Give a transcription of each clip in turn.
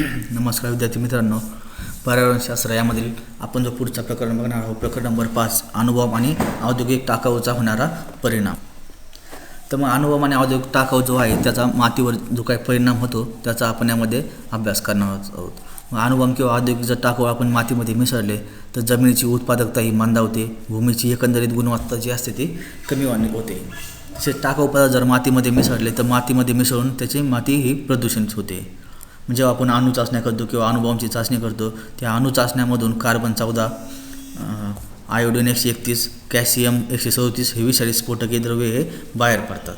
नमस्कार विद्यार्थी मित्रांनो पर्यावरणशास्त्र यामधील आपण जो पुढचा प्रकरण बघणार आहोत प्रकरण नंबर पाच अनुभव आणि औद्योगिक टाकाऊचा होणारा परिणाम. तर मग अनुभव आणि औद्योगिक टाकाऊ जो आहे त्याचा मातीवर जो काही परिणाम होतो त्याचा आपण यामध्ये अभ्यास करणार आहोत. मग अनुभव किंवा औद्योगिक जर टाकाऊ आपण मातीमध्ये मिसळले तर जमिनीची उत्पादकता ही मंदावते भूमीची एकंदरीत गुणवत्ता जी असते ती कमी होते. तसेच टाकाऊ पदार्थ जर मातीमध्ये मिसळले तर मातीमध्ये मिसळून त्याची माती ही प्रदूषित होते. जेव्हा आपण अणू चाचण्या करतो किंवा अणुबॉम्बची चाचणी करतो त्या अणू चाचण्यामधून कार्बन चौदा आयोडीन एकशे एकतीस कॅल्शियम एकशे सदतीस हे विषारी स्फोटके द्रव्य हे बाहेर पडतात.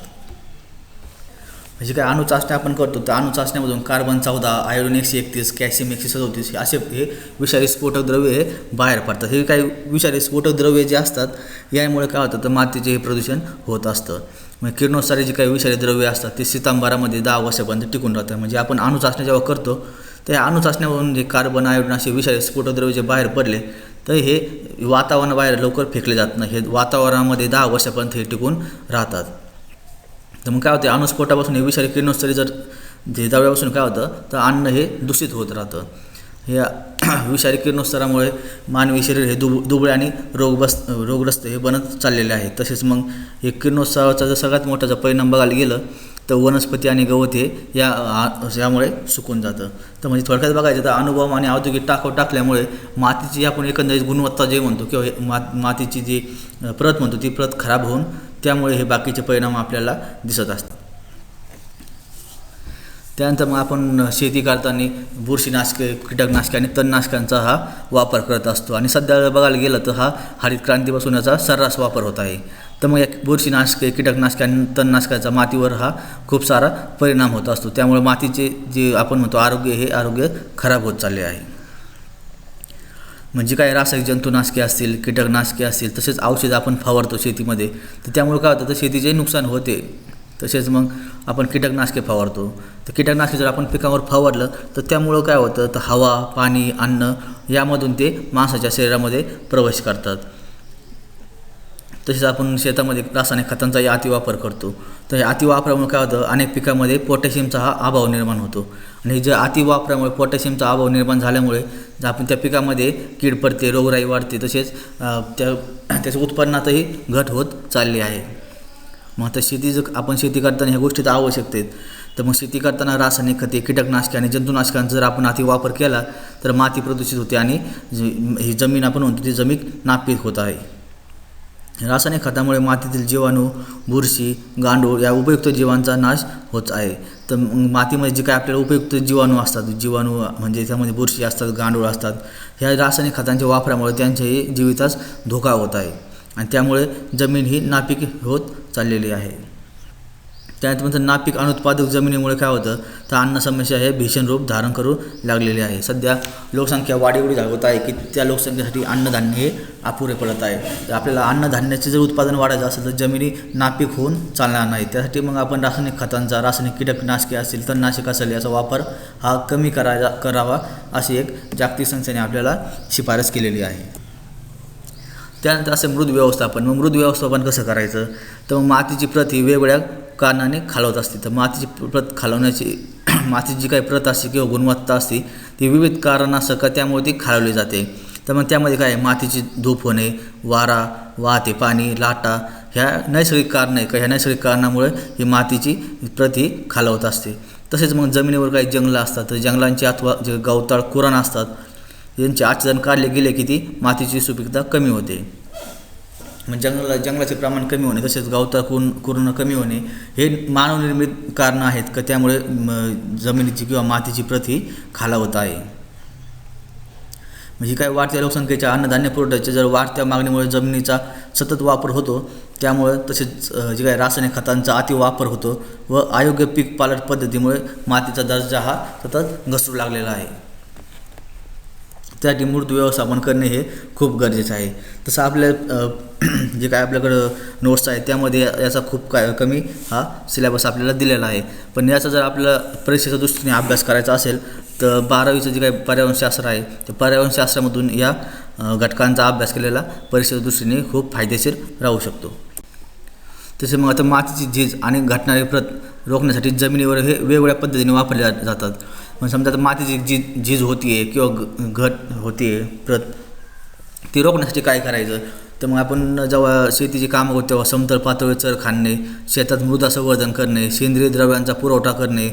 म्हणजे काय अणु चाचण्या आपण करतो तर अणु चाचण्यामधून कार्बन चौदा आयोडीन एकशे एकतीस कॅल्शियम एकशे सदतीस हे असे हे विषारी स्फोटक द्रव्य हे बाहेर पडतात. हे काही विषारी स्फोटक द्रव्ये जे असतात यामुळे काय होतं तर मातीचे हे प्रदूषण होत असतं. मग किरणोत्सारी जे काही विषारी द्रव्य असतात ते सितांबारामध्ये दहा वर्षापर्यंत टिकून राहतात. म्हणजे आपण अणुचाचण्या जेव्हा करतो तर अणुचाचण्यावरून जे कार्बन आयोडन असे विषारी स्फोटद्रव्य जे बाहेर पडले तर हे वातावरणाबाहेर लवकर फेकले जात नाही. हे वातावरणामध्ये दहा वर्षापर्यंत हे टिकून राहतात. तर मग काय होते अणुस्फोटापासून हे विषारी किरणोत्सरी जर जे दव्यापासून काय होतं तर अन्न हे दूषित होत राहतं. हे विषारी किरणोत्सरामुळे मानवी शरीर हे दुब दुबळे आणि रोगबस रोगग्रस्त हे बनत चाललेले आहे. तसेच मग हे किरणोत्सवाचा जर सगळ्यात मोठा जर परिणाम बघायला गेलं तर वनस्पती आणि गवत हे या यामुळे सुकून जातं. तर म्हणजे थोडक्यात बघायचं तर अनुभव आणि औद्योगिक टाकव टाकल्यामुळे मातीची आपण एकंदरीत गुणवत्ता जे म्हणतो किंवा हे मा मातीची जी प्रत म्हणतो ती प्रत खराब होऊन त्यामुळे हे बाकीचे परिणाम आपल्याला दिसत असतात. त्यानंतर मग आपण शेती करताना बुरशीनाशके कीटकनाशके आणि तणनाशकांचा हा वापर करत असतो. आणि सध्या बघायला गेलं तर हा हरित क्रांतीपासून याचा सर्रास वापर होत आहे. तर मग या बुरशीनाशके कीटकनाशके आणि तणनाशकाचा मातीवर हा खूप सारा परिणाम होत असतो. त्यामुळे मातीचे जे आपण म्हणतो आरोग्य हे आरोग्य खराब होत चालले आहे. म्हणजे काय रासायनिक जंतुनाशके असतील कीटकनाशके असतील तसेच औषध आपण फवारतो शेतीमध्ये. तर त्यामुळे काय होतं तर शेतीचे नुकसान होते. तसेच मग आपण कीटकनाशके फवारतो. तर कीटकनाशके जर आपण पिकावर फवारलं तर त्यामुळं काय होतं? तर हवा पाणी अन्न यामधून ते माणसाच्या शरीरामध्ये प्रवेश करतात. तसेच आपण शेतामध्ये रासायनिक खतांचाही अतिवापर करतो. तर या अतिवापरामुळे काय होतं? अनेक पिकामध्ये पोटॅशियमचा हा अभाव निर्माण होतो. आणि जे अतिवापरामुळे पोटॅशियमचा अभाव निर्माण झाल्यामुळे आपण त्या पिकामध्ये कीड पडते रोगराई वाढते तसेच त्या त्याच्या उत्पन्नातही घट होत चालली आहे. मग आता शेती जर आपण शेती करताना ह्या गोष्टी तर आवश्यक आहेत तर मग शेती करताना रासायनिक खते कीटकनाशके आणि जंतुनाशकांचा जर आपण अति वापर केला तर माती प्रदूषित होते आणि ही जमीन आपण म्हणतो ती जमीन नापीक होत आहे. रासायनिक खतामुळे मातीतील जीवाणू बुरशी गांडूळ या उपयुक्त जीवांचा नाश होत आहे. तर मातीमध्ये जे काय आपल्याला उपयुक्त जीवाणू असतात जीवाणू म्हणजे त्यामध्ये बुरशी असतात गांडूळ असतात ह्या रासायनिक खतांच्या वापरामुळे त्यांच्याही जीवितास धोका होत आहे. आणि त्यामुळे जमीन ही नापीक होत चाललेली आहे. त्यानंतर नापीक अनुत्पादक जमिनीमुळे काय होतं? तर अन्न समस्या हे भीषण रूप धारण करू लागलेले आहे. सध्या लोकसंख्या वाढ एवढी होत आहे की त्या लोकसंख्येसाठी अन्नधान्य हे अपुरे पडत आहे. तर आपल्याला अन्नधान्याचे जर उत्पादन वाढायचं असेल तर जमिनी नापीक होऊन चालणार नाही. त्यासाठी मग आपण रासायनिक खतांचा रासायनिक कीटकनाशके असतील तणनाशक असेल याचा वापर हा कमी करायचा करावा अशी एक जागतिक संस्थेने आपल्याला शिफारस केलेली आहे. त्यानंतर असं मृद व्यवस्थापन. मग मृद व्यवस्थापन कसं करायचं? तर मग मातीची प्रत ही वेगवेगळ्या कारणाने खालवत असते. तर मातीची प्रत खालवण्याची मातीची जी काही प्रत असते किंवा गुणवत्ता असते ती विविध कारणासह त्यामुळे ती खालवली जाते. तर मग त्यामध्ये काय मातीची धूप होणे वारा वाहते पाणी लाटा ह्या नैसर्गिक कारणं आहे का? ह्या नैसर्गिक कारणामुळे ही मातीची प्रती खालवत असते. तसेच मग जमिनीवर काही जंगलं असतात. तर जंगलांची अथवा जे गवताळ कुरण असतात यांचे आचरण काढले गेले की ती मातीची सुपीकता कमी होते. मग जंगला जंगलाचे प्रमाण कमी होणे तसेच गवता कुण कुरुण कमी होणे हे मानवनिर्मित कारणं आहेत का? त्यामुळे जमिनीची किंवा मातीची प्रती खालावत आहे. म्हणजे काय वाढत्या लोकसंख्येच्या अन्नधान्य पुरवठ्याच्या जर वाढत्या मागणीमुळे जमिनीचा सतत वापर होतो त्यामुळे तसेच जे काही रासायनिक खतांचा अतिवापर होतो व अयोग्य पीक पालट पद्धतीमुळे मातीचा दर्जा हा सतत घसरू लागलेला आहे. त्यासाठी मूर्त व्यवस्थापन करणे हे खूप गरजेचं आहे. तसं आपल्या जे काय आपल्याकडं नोट्स आहेत त्यामध्ये याचा खूप काय कमी हा सिलेबस आपल्याला दिलेला आहे. पण याचा जर आपल्याला परीक्षेच्या दृष्टीने अभ्यास करायचा असेल तर बारावीचं जे काही पर्यावरणशास्त्र आहे ते पर्यावरणशास्त्रामधून या घटकांचा अभ्यास केलेला परीक्षेच्या दृष्टीने खूप फायदेशीर राहू शकतो. तसे मग आता मातीची झीज आणि घटणारी प्रत रोखण्यासाठी जमिनीवर हे वेगवेगळ्या पद्धतीने वापरले जातात. पण समजा आता मातीची जी झीज होती आहे किंवा ग- घट होते आहे प्रत ती रोखण्यासाठी काय करायचं? तर मग आपण जेव्हा शेतीची कामं करतो तेव्हा समतल पातळी चर खाणणे शेतात मृदा संवर्धन करणे सेंद्रिय द्रव्यांचा पुरवठा करणे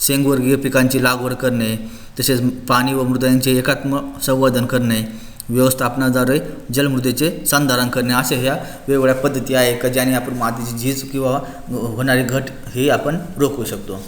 शेंगवर्गीय पिकांची लागवड करणे तसेच पाणी व मृदा यांचे एकात्म संवर्धन करणे व्यवस्थापनाद्वारे जलमृदेचे संधारण करणे. अशा ह्या वेगवेगळ्या पद्धती आहे का ज्याने आपण मातीची झीज किंवा होणारी घट हे आपण रोखू शकतो?